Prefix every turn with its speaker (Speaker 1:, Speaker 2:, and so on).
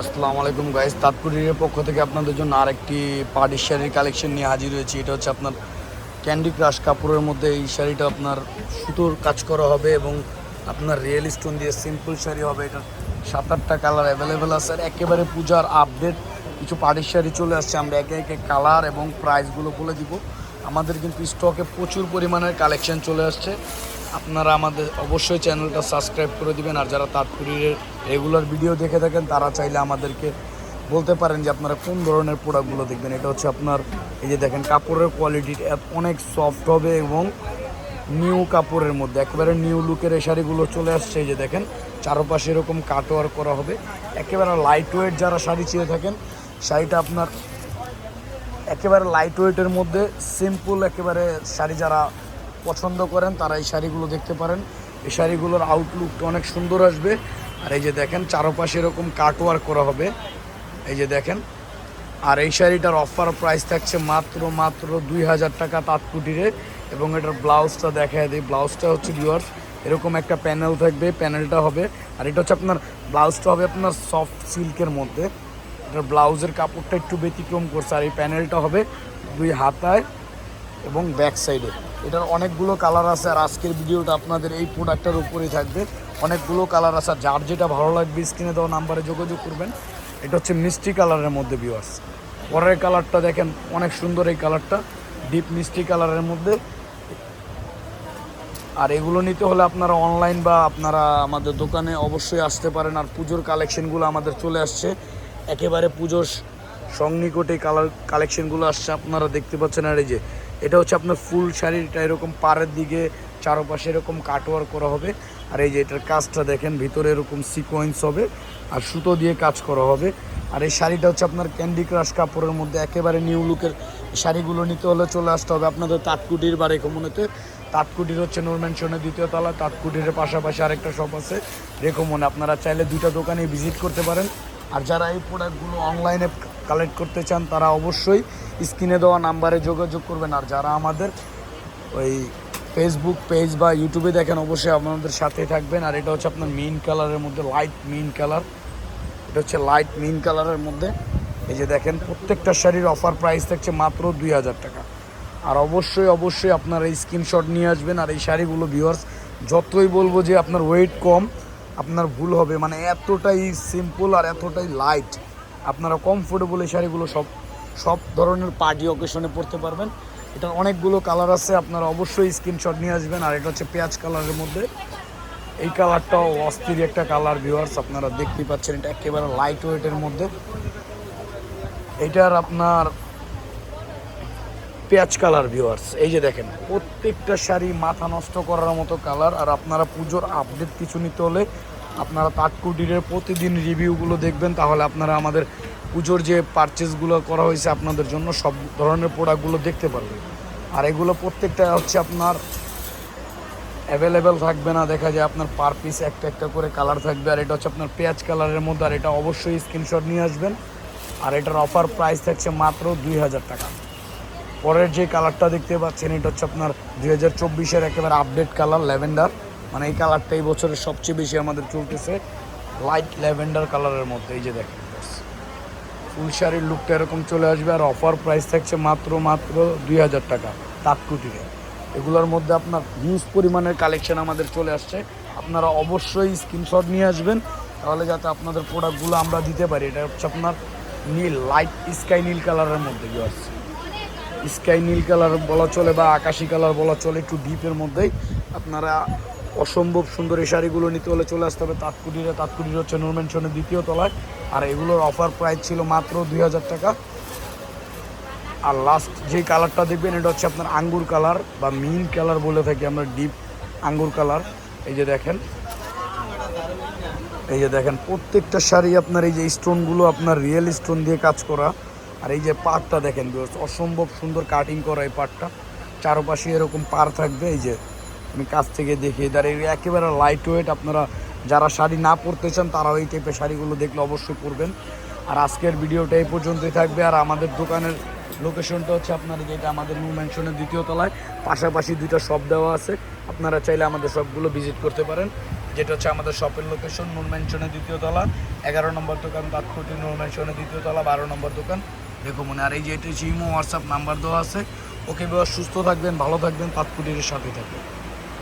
Speaker 1: আসসালামু আলাইকুম গাইস তাৎপুরের পক্ষ থেকে আপনাদের জন্য আরেকটি পার্টির শাড়ির কালেকশন নিয়ে হাজির হয়েছি। এটা হচ্ছে আপনার ক্যান্ডি ক্রাশ কাপড়ের মধ্যে এই শাড়িটা আপনার সুতোর কাজ করা হবে এবং আপনার রিয়েল স্টোন দিয়ে সিম্পল শাড়ি হবে। এটা সাত, আটটা কালার অ্যাভেলেবেল আছে আর একেবারে পূজার আপডেট কিছু পার্টির শাড়ি চলে আসছে। আমরা একে একে কালার এবং প্রাইসগুলো বলে দিব। আমাদের কিন্তু স্টকে প্রচুর পরিমাণের কালেকশন চলে আসছে। আপনারা আমাদের অবশ্যই চ্যানেলটা সাবস্ক্রাইব করে দিবেন, আর যারা তাৎপুরের রেগুলার ভিডিও দেখে থাকেন, তারা চাইলে আমাদেরকে বলতে পারেন যে আপনারা কোন ধরনের প্রোডাক্টগুলো দেখবেন। এটা হচ্ছে আপনার, এই যে দেখেন, কাপড়ের কোয়ালিটি অনেক সফট হবে এবং নিউ কাপড়ের মধ্যে, একেবারে নিউ লুকের এই শাড়িগুলো চলে আসছে। এই যে দেখেন, চারপাশে এরকম কাটওয়ার করা হবে। একেবারে লাইট ওয়েট যারা শাড়ি চেয়ে থাকেন, শাড়িটা আপনার একেবারে লাইট ওয়েটের মধ্যে সিম্পল একেবারে শাড়ি যারা পছন্দ করেন, তারা এই শাড়িগুলো দেখতে পারেন। এই শাড়িগুলোর আউটলুকটা অনেক সুন্দর আসবে। আর এই যে দেখেন, চারপাশে এরকম কাটওয়ার্ক করা হবে। এই যে দেখেন, আর এই শাড়িটার অফার প্রাইস থাকছে মাত্র মাত্র দুই হাজার টাকা তাঁতকুটিরে। এবং এটার ব্লাউজটা দেখায় দিই। ব্লাউজটা হচ্ছে ভিউয়ার্স এরকম একটা প্যানেল থাকবে প্যানেলটা হবে। আর এটা হচ্ছে আপনার ব্লাউজটা হবে আপনার সফট সিল্কের মধ্যে। এটার ব্লাউজের কাপড়টা একটু ব্যতিক্রম করছে, আর এই প্যানেলটা হবে দুই হাতায় এবং ব্যাক সাইডে। এটার অনেকগুলো কালার আছে, আর আজকের ভিডিওটা আপনাদের এই প্রোডাক্টের উপরেই থাকবে। অনেকগুলো কালার আছে, আর যার যেটা ভালো লাগবে, স্ক্রিনে দেওয়া নাম্বারে যোগাযোগ করবেন। এটা হচ্ছে মিষ্টি কালারের মধ্যে ভিউয়ার্স পরের কালারটা দেখেন, অনেক সুন্দর এই কালারটা ডিপ মিষ্টি কালারের মধ্যে। আর এগুলো নিতে হলে আপনারা অনলাইন বা আপনারা আমাদের দোকানে অবশ্যই আসতে পারেন, আর পুজোর কালেকশনগুলো আমাদের চলে আসছে। একেবারে পুজোর সংনিকটে কালার, কালেকশনগুলো আসছে, আপনারা দেখতে পাচ্ছেন। আর এই যে, এটা হচ্ছে আপনার ফুল শাড়িটা এরকম পাড়ের দিকে, চারপাশে এরকম কাটওয়ার করা হবে। আর এই যে, এটার কাজটা দেখেন, ভিতরে এরকম সিকোয়েন্স হবে, আর সুতো দিয়ে কাজ করা হবে। আর এই শাড়িটা হচ্ছে আপনার ক্যান্ডি ক্রাশ কাপড়ের মধ্যে, একেবারে নিউ লুকের শাড়িগুলো নিতে হলে চলে আসতে হবে। আপনাদের তাঁতকুটির বা রেখমনেতে তাঁতকুটির হচ্ছে নূর ম্যানশনের দ্বিতীয় তলা, তাঁতকুটির পাশাপাশি আরেকটা শপ আছে। রেখমনে আপনারা চাইলে দুইটা দোকানে ভিজিট করতে পারেন। আর যারা এই প্রোডাক্টগুলো অনলাইনে কালেক্ট করতে চান, তারা অবশ্যই স্ক্রিনে দেওয়া নাম্বারে যোগাযোগ করবেন। আর যারা আমাদের ওই ফেসবুক পেজ বা ইউটিউবে দেখেন, অবশ্যই আপনাদের সাথে থাকবেন। আর এটা হচ্ছে আপনার মিন কালারের মধ্যে লাইট মিন কালার এটা হচ্ছে লাইট মিন কালারের মধ্যে। এই যে দেখেন, প্রত্যেকটা শাড়ির অফার প্রাইস থাকছে মাত্র দুই হাজার টাকা। আর অবশ্যই অবশ্যই আপনারা এই স্ক্রিনশট নিয়ে আসবেন। আর এই শাড়িগুলো ভিউয়ার্স যতই বলব যে আপনার ওয়েট কম আপনার ভুল হবে মানে এতটাই সিম্পল আর এতটাই লাইট আপনারা কমফোর্টেবল এই শাড়িগুলো সব সব ধরনের পার্টি অকেশনে পরতে পারবেন। এটার অনেকগুলো কালার আছে, আপনারা অবশ্যই স্ক্রিনশট নিয়ে আসবেন। আর এটা হচ্ছে পেঁয়াজ কালারের মধ্যে। এই কালারটাও অস্থির একটা কালার ভিউয়ার্স আপনারা দেখতেই পাচ্ছেন, এটা একেবারে লাইট ওয়েটের মধ্যে। এটার আপনার পেঁয়াজ কালার ভিউয়ার্স এই যে দেখেন, প্রত্যেকটা শাড়ি মাথা নষ্ট করার মতো কালার, আর আপনারা পুজোর আপডেট কিছু নিতে হলে আপনারা তাটকুটিরের প্রতিদিন রিভিউগুলো দেখবেন, তাহলে আপনারা আমাদের পুজোর যে পারচেসগুলো করা হয়েছে আপনাদের জন্য সব ধরনের প্রোডাক্টগুলো দেখতে পারবেন। আর এগুলো প্রত্যেকটা হচ্ছে আপনার অ্যাভেলেবেল থাকবে না, দেখা যায় আপনার পার পিস একটা একটা করে কালার থাকবে, আর এটা হচ্ছে আপনার পেঁয়াজ কালারের মধ্যে, আর এটা অবশ্যই স্ক্রিনশট নিয়ে আসবেন। আর এটার অফার প্রাইস থাকছে মাত্র দুই হাজার টাকা। পরের যে কালারটা দেখতে পাচ্ছেন, এটা হচ্ছে আপনার দুই হাজার চব্বিশের একেবারে আপডেট কালার, ল্যাভেন্ডার। মানে এই কালারটা এই বছরের সবচেয়ে বেশি আমাদের চলতেছে লাইট ল্যাভেন্ডার কালারের মধ্যে। এই যে দেখেন ফুল শাড়ির লুকটা এরকম চলে আসবে আর অফার প্রাইস থাকছে মাত্র মাত্র দুই হাজার টাকা তাৎকুটিরে এগুলোর মধ্যে আপনার হিউজ পরিমাণের কালেকশন আমাদের চলে আসছে। আপনারা অবশ্যই স্ক্রিনশট নিয়ে আসবেন, তাহলে যাতে আপনাদের প্রোডাক্টগুলো আমরা দিতে পারি। এটা হচ্ছে আপনার নীল লাইট স্কাই নীল কালারের মধ্যে আসছে স্কাই নীল কালার বলা চলে বা আকাশি কালার বলা চলে, একটু ডিপের মধ্যেই আপনারা অসম্ভব সুন্দর এই শাড়িগুলো নিতে হলে চলে আসতে হবে তাৎকুটিরে তাৎকুটির হচ্ছে নর্মেনশনের দ্বিতীয় তলায়। আর এগুলোর অফার প্রাইস ছিল মাত্র দুই হাজার টাকা। আর লাস্ট যে কালারটা দেখবেন, এটা হচ্ছে আপনার আঙ্গুর কালার বা মিন কালার বলে থাকি আমরা ডিপ আঙ্গুর কালার। এই যে দেখেন, এই যে দেখেন, প্রত্যেকটা শাড়ি আপনার এই যে স্টোনগুলো আপনার রিয়েল স্টোন দিয়ে কাজ করা। আর এই যে পাড়টা দেখেন অসম্ভব সুন্দর কাটিং করা এই পাড়টা। চারপাশে এরকম পার থাকবে, এই যে আমি কাছ থেকে দেখিয়ে দাঁড়িয়ে একেবারে লাইট ওয়েট আপনারা যারা শাড়ি না পরতে চান তারাও এই টাইপের শাড়িগুলো দেখলে অবশ্যই পরবেন। আর আজকের ভিডিওটা এই পর্যন্তই থাকবে। আর আমাদের দোকানের লোকেশনটা হচ্ছে আপনার যেটা আমাদের নিউ ম্যানশনের দ্বিতীয় তলায়। পাশাপাশি দুইটা শপ দেওয়া আছে। আপনারা চাইলে আমাদের সবগুলো ভিজিট করতে পারেন। যেটা হচ্ছে আমাদের শপের লোকেশন নুন ম্যানশনের দ্বিতীয় তলা। এগারো নম্বর দোকান তাৎকুটি নরমেশনের দ্বিতীয় তলা, বারো নম্বর দোকান। দেখো মনে আর এই যে এটা জিমো হোয়াটসঅ্যাপ নাম্বার দেওয়া আছে। ওকে বেশ সুস্থ থাকবেন, ভালো থাকবেন তাৎকুটির সাথে থাকবেন।